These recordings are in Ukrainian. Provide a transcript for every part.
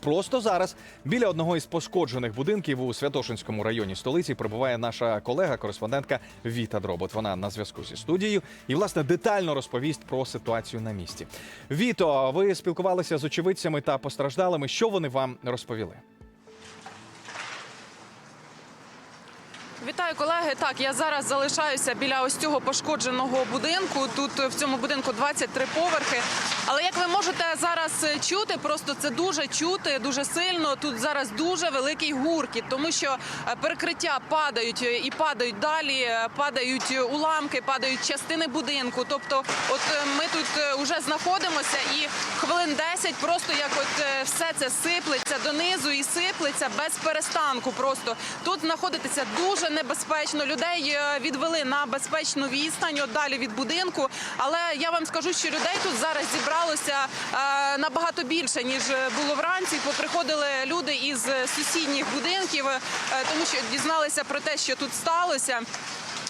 Просто зараз біля одного із пошкоджених будинків у Святошинському районі столиці прибуває наша колега, кореспондентка Віта Дробот. Вона на зв'язку зі студією і власне детально розповість про ситуацію на місці. Віто, ви спілкувалися з очевидцями та постраждалими. Що вони вам розповіли? Вітаю, колеги. Так, я зараз залишаюся біля ось цього пошкодженого будинку. Тут в цьому будинку 23 поверхи. Але як ви можете зараз чути, просто це дуже чути, дуже сильно. Тут зараз дуже великий гуркіт, тому що е, перекриття падають е, і падають далі, е, падають уламки, падають частини будинку. Тобто, от е, ми тут вже знаходимося, і хвилин 10 просто як от е, все це сиплеться донизу і сиплеться без перестанку. Просто тут знаходитися дуже небезпечно. Людей е, відвели на безпечну відстань от далі від будинку. Але я вам скажу, що людей тут зараз зібралося е, набагато більше ніж було вранці. Поприходили люди із сусідніх будинків, е, тому що дізналися про те, що тут сталося.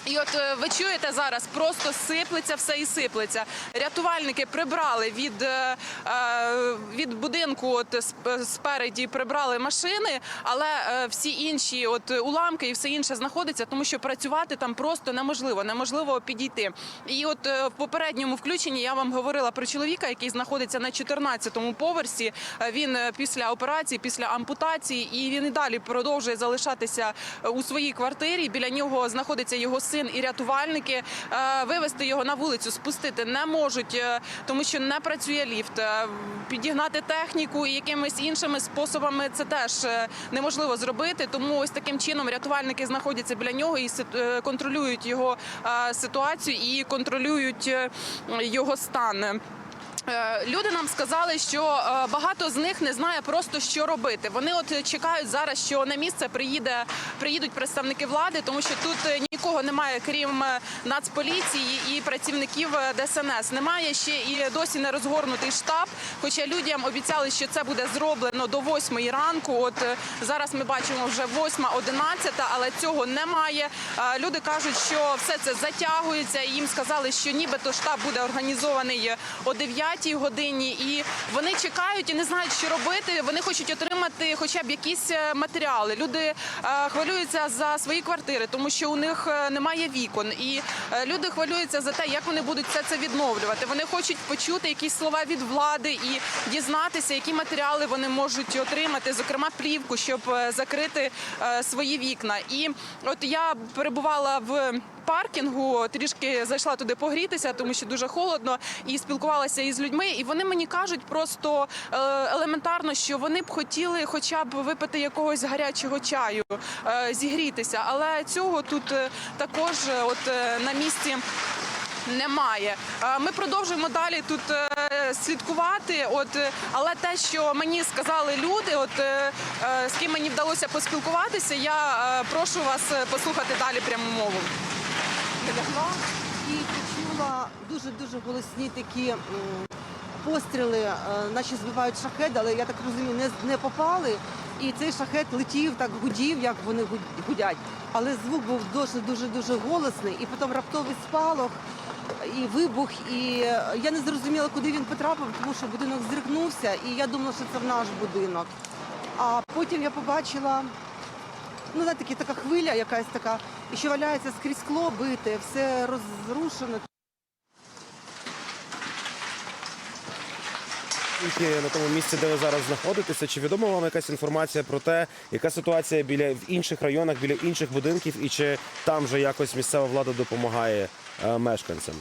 І от е, ви чуєте зараз, просто сиплеться все і сиплеться. Рятувальники прибрали від, е, е, від будинку, от сп- спереді прибрали машини, але всі інші от уламки і все інше знаходиться, тому що працювати там просто неможливо, неможливо підійти. І от в попередньому включенні я вам говорила про чоловіка, який знаходиться на 14-му поверсі. Він після операції, після ампутації, і він і далі продовжує залишатися у своїй квартирі. Біля нього знаходиться його син і рятувальники. Е, Вивести його на вулицю, спустити не можуть, е, тому що не працює ліфт. Е, Підігнати техніку і якимись іншими способами це теж неможливо зробити. Тому ось таким чином рятувальники знаходяться біля нього і контролюють його ситуацію і контролюють його стан. Е, Люди нам сказали, що е, багато з них не знає просто що робити. Вони от чекають зараз, що на місце приїде приїдуть представники влади, тому що тут е, нікого немає, крім нацполіції і працівників ДСНС. Немає ще і досі не розгорнутий штаб. Хоча людям обіцяли, що це буде зроблено до 8 ранку. От зараз ми бачимо вже 8-11, але цього немає. Люди кажуть, що все це затягується. і Їм сказали, що нібито штаб буде організований о 9 годині, і вони чекають і не знають, що робити. Вони хочуть отримати хоча б якісь е, матеріали. Люди е, хвилюються за свої квартири, тому що у них е, немає вікон. І люди хвилюються за те, як вони будуть все це відновлювати. Вони хочуть почути якісь слова від влади і дізнатися, які матеріали вони можуть отримати, зокрема плівку, щоб закрити свої вікна. І от я перебувала в паркінгу, трішки зайшла туди погрітися, тому що дуже холодно, і спілкувалася із людьми. І вони мені кажуть просто е, елементарно, що вони б хотіли хоча б випити якогось гарячого чаю, е, зігрітися. Але цього тут е, також от на місці. Немає. Ми продовжуємо далі тут слідкувати. От, але те, що мені сказали люди, от з ким мені вдалося поспілкуватися, я прошу вас послухати далі пряму мову. Лягла і почула дуже-дуже голосні такі постріли, е, наче збивають шахет, але я так розумію, не, не попали. І цей шахет летів, так гудів, як вони гудять. Але звук був дуже дуже дуже голосний, і потім раптовий спалах, і вибух. І е, я не зрозуміла, куди він потрапив, тому що будинок здригнувся, і я думала, що це в наш будинок. А потім я побачила ну, знаєте, такі- така хвиля якась така, і що валяється скрізь скло бите, все розрушено. На тому місці, де ви зараз знаходитеся, чи відома вам якась інформація про те, яка ситуація біля в інших районах, біля інших будинків, і чи там вже якось місцева влада допомагає е, мешканцям?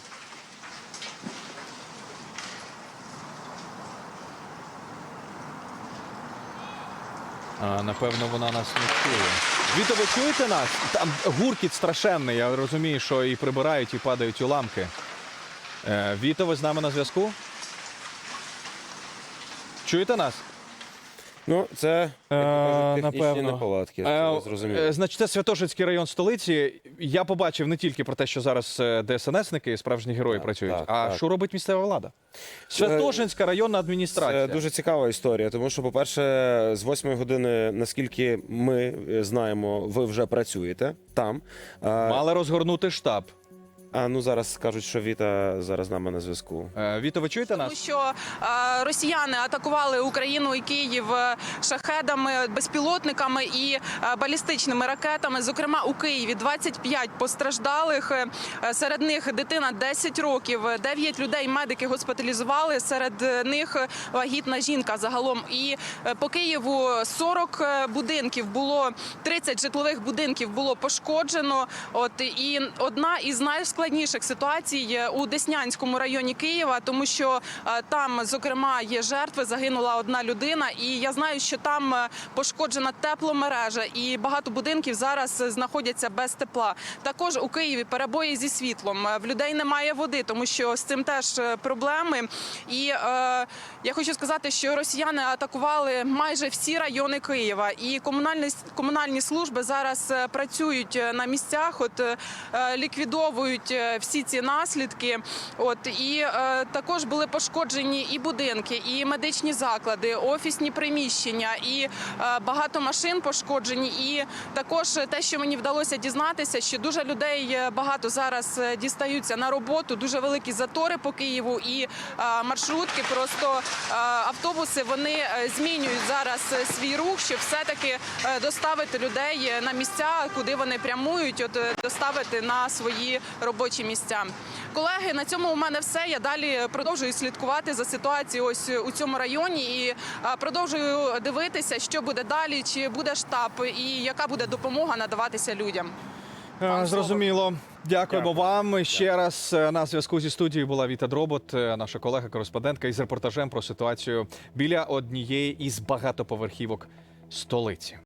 Напевно, вона нас не чує. Віто, ви чуєте нас? Там гуркіт страшенний. Я розумію, що і прибирають, і падають уламки. Е, Віто, ви з нами на зв'язку? Чуєте нас? Ну, це як кажуть, технічні напевно. неполадки. Е, Це зрозуміло. е, Значить, це Святошинський район столиці. Я побачив не тільки про те, що зараз е, ДСНСники, справжні герої Так, працюють, так, а так. що робить місцева влада? Святошинська районна адміністрація. Це дуже цікава історія, тому що, по-перше, з 8 години, наскільки ми е, знаємо, ви вже працюєте там. Е, Мали розгорнути штаб. А ну зараз скажуть, що Віта зараз з нами на зв'язку. Е, Віто, ви чуєте Тому нас? що е, росіяни атакували Україну і Київ е, шахедами, безпілотниками і е, балістичними ракетами. Зокрема, у Києві 25 постраждалих. Е, Серед них дитина 10 років. 9 людей медики госпіталізували. Серед них вагітна жінка загалом. І е, по Києву 40 е, будинків було 30 житлових будинків було пошкоджено. От і одна із найскладніших ситуацій у Деснянському районі Києва, тому що е, там, зокрема, є жертви. Загинула одна людина, і я знаю, що там е, пошкоджена тепломережа, і багато будинків зараз знаходяться без тепла. Також у Києві перебої зі світлом. Е, В людей немає води, тому що з цим теж проблеми. І е, я хочу сказати, що росіяни атакували майже всі райони Києва, і комунальні комунальні служби зараз працюють на місцях, от е, ліквідовують е, всі ці наслідки. От і е, також були пошкоджені і будинки, і медичні заклади, офісні приміщення, і е, багато машин пошкоджені. І також те, що мені вдалося дізнатися, що дуже людей е, багато зараз е, дістаються на роботу, дуже великі затори по Києву і е, маршрутки. Просто е, автобуси вони змінюють зараз свій рух, щоб все таки доставити людей на місця, куди вони прямують, от доставити на свої робочі місця. Колеги, на цьому у мене все. Я далі продовжую слідкувати за ситуацією ось у цьому районі і е, продовжую дивитися, що буде далі, чи буде штаб, і яка буде допомога надаватися людям. Е, Зрозуміло. Дякуємо Дякую. вам ще раз. е, На зв'язку зі студією була Віта Дробот, наша колега-кореспондентка із репортажем про ситуацію біля однієї із багатоповерхівок столиці.